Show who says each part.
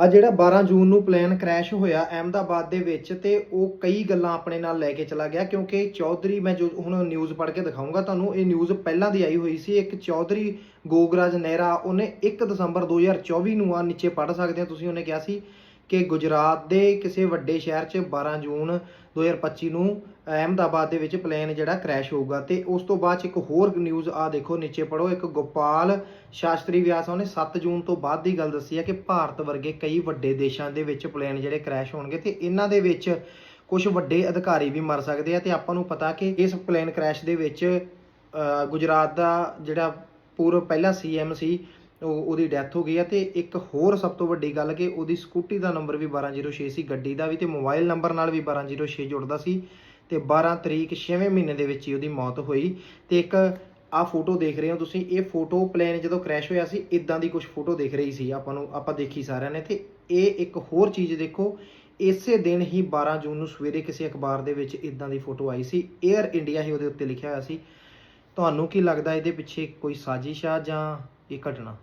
Speaker 1: ਆ ਜਿਹੜਾ 12 ਜੂਨ ਨੂੰ ਪਲੇਨ ਕ੍ਰੈਸ਼ ਹੋਇਆ ਅਹਿਮਦਾਬਾਦ ਦੇ ਵਿੱਚ ਤੇ ਉਹ ਕਈ ਗੱਲਾਂ ਆਪਣੇ ਨਾਲ ਲੈ ਕੇ ਚਲਾ ਗਿਆ ਕਿਉਂਕਿ ਚੌਧਰੀ, ਮੈਂ ਜੋ ਹੁਣ ਨਿਊਜ਼ ਪੜ੍ਹ ਕੇ ਦਿਖਾਊਂਗਾ ਤੁਹਾਨੂੰ, ਇਹ ਨਿਊਜ਼ ਪਹਿਲਾਂ ਦੀ ਆਈ ਹੋਈ ਸੀ, ਇੱਕ ਚੌਧਰੀ ਗੋਗਰਾਜ ਨਹਿਰਾ, ਉਹਨੇ 1 ਦਸੰਬਰ 2024 ਨੂੰ ਆ ਨੀਚੇ ਪੜ੍ਹ ਸਕਦੇ ਹੋ ਤੁਸੀਂ ਉਹਨੇ ਕਿਹਾ ਸੀ। ਕਿ ਗੁਜਰਾਤ ਦੇ ਕਿਸੇ ਵੱਡੇ ਸ਼ਹਿਰ 'ਚ 12 ਜੂਨ 2025 ਨੂੰ ਅਹਿਮਦਾਬਾਦ ਦੇ ਵਿੱਚ ਪਲੇਨ ਜਿਹੜਾ ਕ੍ਰੈਸ਼ ਹੋਊਗਾ ਤੇ ਉਸ ਤੋਂ ਬਾਅਦ 'ਚ ਇੱਕ ਹੋਰ ਨਿਊਜ਼ ਆ ਦੇਖੋ, ਨੀਚੇ ਪੜੋ ਇੱਕ ਗੋਪਾਲ ਸ਼ਾਸਤਰੀ ਵਿਆਸ ਉਹਨੇ 7 ਜੂਨ ਤੋਂ ਬਾਅਦ ਦੀ ਗੱਲ ਦੱਸੀ ਹੈ ਕਿ ਭਾਰਤ ਵਰਗੇ ਕਈ ਵੱਡੇ ਦੇਸ਼ਾਂ ਦੇ ਵਿੱਚ ਪਲੇਨ ਜਿਹੜੇ ਕ੍ਰੈਸ਼ ਹੋਣਗੇ ਤੇ ਇਹਨਾਂ ਦੇ ਵਿੱਚ ਕੁਝ ਵੱਡੇ ਅਧਿਕਾਰੀ ਵੀ ਮਰ ਸਕਦੇ ਆ ਤੇ ਆਪਾਂ ਨੂੰ ਪਤਾ ਕਿ ਇਸ ਪਲੇਨ ਕ੍ਰੈਸ਼ ਦੇ ਵਿੱਚ ਗੁਜਰਾਤ ਦਾ ਜਿਹੜਾ ਪੂਰਵ ਪਹਿਲਾ ਸੀਐਮ ਸੀ ਉਹਦੀ ਡੈਥ ਹੋ ਗਈ ਹੈ ਤੇ ਇੱਕ ਹੋਰ ਸਭ ਤੋਂ ਵੱਡੀ ਗੱਲ ਕਿ ਉਹਦੀ ਸਕੂਟੀ ਦਾ ਨੰਬਰ ਵੀ 1206 ਸੀ, ਗੱਡੀ ਦਾ ਵੀ ਤੇ ਮੋਬਾਈਲ ਨੰਬਰ ਨਾਲ ਵੀ 1206 ਜੁੜਦਾ ਸੀ ਤੇ 12 ਤਰੀਕ 6ਵੇਂ ਮਹੀਨੇ ਦੇ ਵਿੱਚ ਹੀ ਉਹਦੀ ਮੌਤ ਹੋਈ ਤੇ ਇੱਕ ਆ ਫੋਟੋ ਦੇਖ ਰਹੇ ਹੋ ਤੁਸੀਂ, ਇਹ ਫੋਟੋ ਪਲੇਨ ਜਦੋਂ ਕ੍ਰੈਸ਼ ਹੋਇਆ ਸੀ ਇਦਾਂ ਦੀ ਕੁਝ ਫੋਟੋ ਦੇਖ ਰਹੀ ਸੀ ਆਪਾਂ ਨੂੰ, ਆਪਾਂ ਦੇਖੀ ਸਾਰਿਆਂ ਨੇ ਤੇ ਇਹ ਇੱਕ ਹੋਰ ਚੀਜ਼ ਦੇਖੋ, ਇਸੇ ਦਿਨ ਹੀ 12 ਜੂਨ ਨੂੰ ਸਵੇਰੇ ਕਿਸੇ ਅਖਬਾਰ ਦੇ ਵਿੱਚ ਇਦਾਂ ਦੀ ਫੋਟੋ ਆਈ ਸੀ 에ਅਰ ਇੰਡੀਆ ਹੀ ਉਹਦੇ ਉੱਤੇ ਲਿਖਿਆ ਹੋਇਆ ਸੀ। ਤੁਹਾਨੂੰ ਕੀ ਲੱਗਦਾ ਇਹਦੇ ਪਿੱਛੇ ਕੋਈ ਸਾਜ਼ਿਸ਼ ਆ ਜਾਂ ਇਹ ਘਟਨਾ?